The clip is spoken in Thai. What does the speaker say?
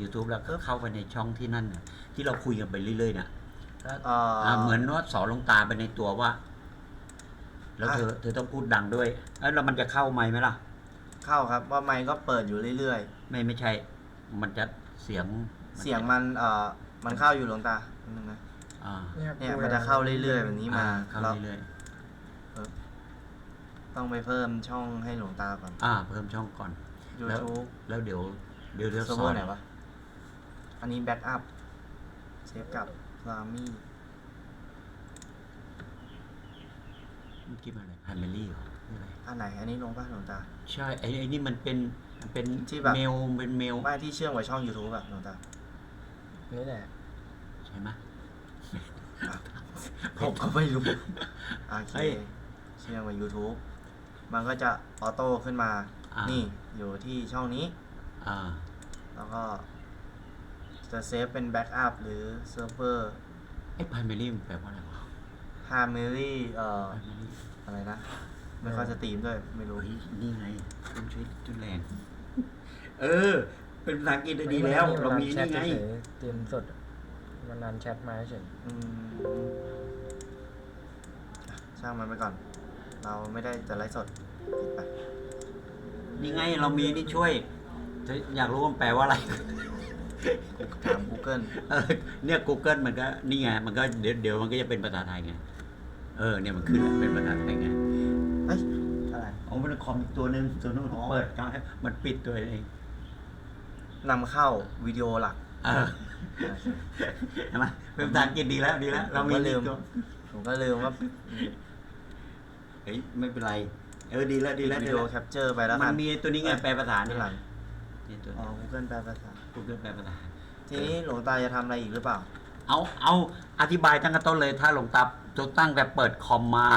YouTube แล้วก็เข้าไปในช่องที่นั่นน่ะที่เราคุยกันไปเรื่อยๆน่ะเอ่อออ่าเหมือนว่าสอนลงตาไปในตัวว่า แล้วเธออะเธอต้องพูดดังด้วยเอ้ยแล้วมันจะเข้าไหมค์ไหมล่ะ เข้าครับว่าไมค์ก็เปิดอยู่เรื่อยไม่ไม่ใช่ มันจะเสียงๆ เสียงมันเอ่อมันเข้าอยู่หลวงตานิดนึงนะอ่าเนี่ยมันจะเข้าเรื่อยๆแบบนี้มาอ่เข้าเราเรื่อยต้องไปเพิ่มช่องให้หลวงตาก่อน ๆอ่า เพิ่มช่องก่อน แล้ว YouTube แล้วเดี๋ยวเดี๋ยวเดี๋ยวเซิร์ฟสเวออนร์ไหนวะ อันนี้แบ็กอัพเซฟกับฟามี่เมื่อกี้มันอะไรไพรเมลี่เหรอหรืออะไรอันไหนอันนี้ลงป่ะหลวงตา ใช่ไอ้ไอ้นี่มันเป็นมันเป็นที่แบบ เมลเป็นเมลไม่ที่เชื่อมกับช่อง YouTube อะหลวงตานี่แหละใช่ไหมผมก็ไม่รู้โอเคเฮ้ยเชื่อมกับ YouTube มันก็จะออโต้ขึ้นมา อ่านี่ นี่อยู่ที่ช่องนี้ อ่าแล้วก็ จะเซฟเป็นแบ็กอัพหรือเซิร์ฟเวอร์ไอ้ไพรเมลี่มันแปลว่าอะไรวะ primary เอ่อไพรเมลี่อะไรนะ ไม่ค่อยสตรีมด้วย ไม่รู้เฮ้ยนี่ไงคุณช่วยจุนแรงเออ เป็นภาษาอังกฤษได้ดีแล้ว เรามีแชนี่ทไงเฉยๆเตรียมสดมันนานแชทมาเฉยอืมอะช่างมันไปก่อน เราไม่ได้จะไลฟ์สดปิดไป นี่ไงเรามีนี่ช่วยเธออยากรู้ว่ามันแปลว่าอะไร ถาม Google เออเนี่ย Google มันก็นี่ไงมันก็เดี๋ยวเดี๋ยวมันก็จะเป็นภาษาไทยไงเออเนี่ยมันขึ้นเป็นภาษาไทยไงเอ้ยอะไรอ๋อมันคอมอีกตัวหนึ่งตัวนู้นอ๋อ เปิดกลางมันปิดตัวเองนำเข้าวิดีโอหลัก เออเห็นไหมเป็นภาษาอังกฤษดีแล้วดีแล้ว เรามีผมก็ลืม ตัวผมก็ลืมว่าเฮ้ยไม่เป็นไร เออดีแล้วดีแล้ววิดีดีโอแล้วแคปเจอร์ไปแล้วมักันนมีตัวนี้ไงแปลภาษาด้าเนี่ยนหลัง นี่ตัวอ๋อ Google แปลภาษา กูเกิลแปลภาษาทีนี้หลวงตาจะทำอะไรอีกหรือเปล่า เอาเอาอธิบายตั้งแต่ต้นเลยถ้าหลวงตาจะตั้งแต่เปิดคอมมา